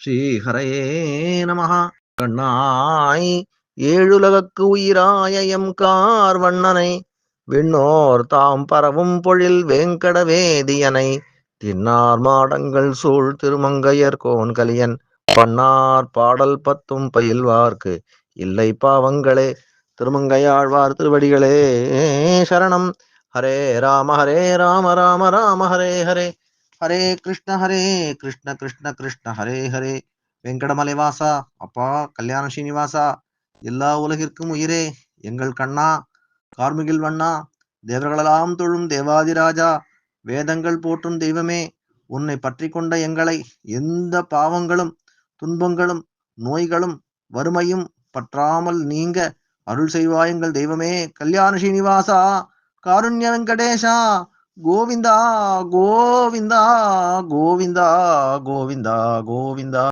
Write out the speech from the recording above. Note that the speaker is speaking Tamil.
ஸ்ரீஹரயே நமஹ. கண்ணாய் ஏழுலகக்கு உயிராய எம் கார்வண்ணனை விண்ணோர் தாம் பரவும் பொழில் வேங்கடவேதியனை தின்னார் மாடங்கள் சூழ் திருமங்கையர் கோன் கலியன் பண்ணார் பாடல் பத்தும் பயில்வார்க்கு இல்லை பாவங்களே திருமங்கையாழ்வார் திருவடிகளே சரணம். ஹரே ராம ஹரே ராம ராம ராம ஹரே ஹரே. ஹரே கிருஷ்ண ஹரே கிருஷ்ண கிருஷ்ண கிருஷ்ண ஹரே ஹரே. வெங்கடமலை வாசா அப்பா கல்யாண ஸ்ரீனிவாசா எல்லா உலகிற்கும் உயிரே. எங்கள் கண்ணா கார்மிகில் வண்ணா தேவர்களெல்லாம் தொழும் தேவாதிராஜா வேதங்கள் போற்றும் தெய்வமே உன்னை பற்றி கொண்ட எங்களை எந்த பாவங்களும் துன்பங்களும் நோய்களும் வறுமையும் பற்றாமல் நீங்க அருள் செய்வாய் எங்கள் தெய்வமே. கல்யாண ஸ்ரீனிவாசா காருண்ய வெங்கடேஷா 고빈다 고빈다 고빈다 고빈다 고빈다.